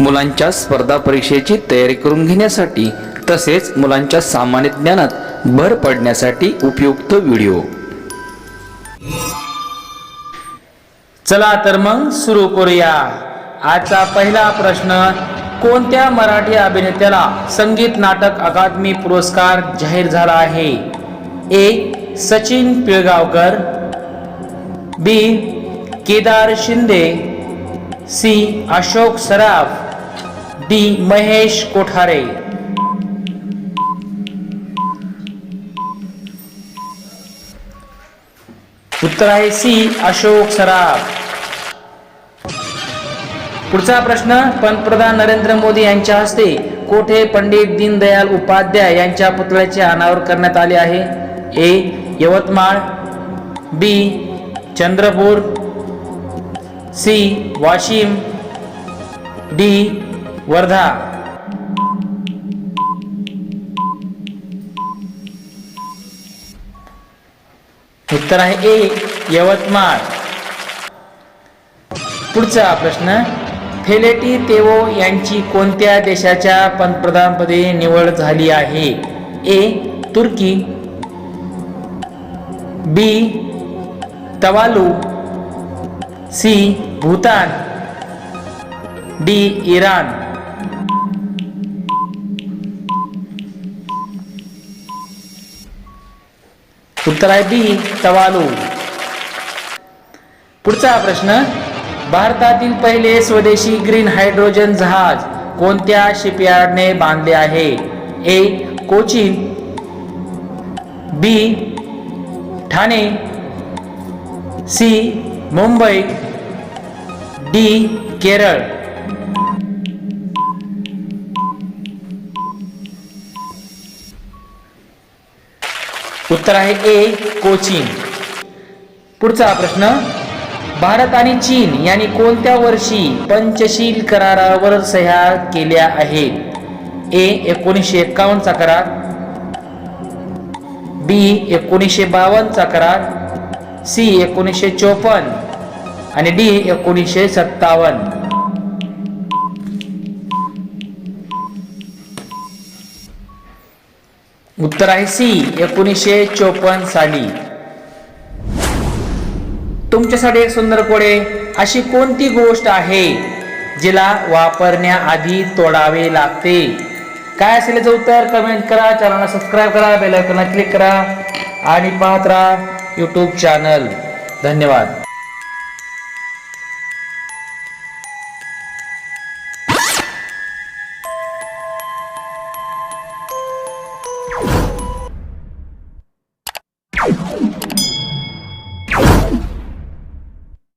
मुलांच्या स्पर्धा परीक्षेची तयारी करून घेण्यासाठी तसेच मुलांच्या सामान्य ज्ञानात भर पडण्यासाठी उपयुक्त व्हिडिओ. चला तर मग सुरू करूया. आजचा पहिला प्रश्न कोणत्या मराठी अभिनेत्याला संगीत नाटक अकादमी पुरस्कार जाहीर झाला आहे? A. Sachin Pilgaonkar B. Kedar Shinde C. Ashok Saraf. D Mahesh Kothare. उत्तर आहे सी अशोक सराफ. पुढचा प्रश्न पंतप्रधान नरेंद्र मोदी यांच्या हस्ते कोठे पंडित दीनदयाल उपाध्याय यांच्या पुतळ्याचे अनावर करण्यात आले आहे? A Yavatmal B Chandrapur C Washim D Wardha. उत्तर आहे ए यवतमाळ. पुढचा प्रश्न फेलेटी तेवो यांची कोणत्या देशाच्या पंतप्रधानपदी निवड झाली आहे? A Turkey. B Tuvalu. C Bhutan. D Iran. उत्तर आहे बी तवालू पुढचा प्रश्न भारतातील पहिले स्वदेशी ग्रीन हायड्रोजन जहाज कोणत्या शिपयार्डने बांधले आहे A Cochin B Thane C Mumbai D Kerala उत्तर आहे ए कोचीन. पुढचा प्रश्न भारत आणि चीन यांनी कोणत्या वर्षी पंचशील करारावर सह्या केल्या आहेत? ए एकोणीसशे एक्कावन्नचा करार. बी एकोणीसशे बावन्नचा करार. सी एकोणीसशे चोपन्न. आणि डी एकोणीसशे सत्तावन्न. उत्तर आहे सी एकोणीसशे चोपन्न साली. तुमच्यासाठी एक सुंदर कोडे. अशी कोणती गोष्ट आहे जिला वापरण्याआधी तोडावे लागते? काय असेल याचं उत्तर? कमेंट करा. चॅनलला सबस्क्राईब करा. बेल आयकॉनला क्लिक करा. आणि पाहत राहा यूट्यूब चॅनल धन्यवाद.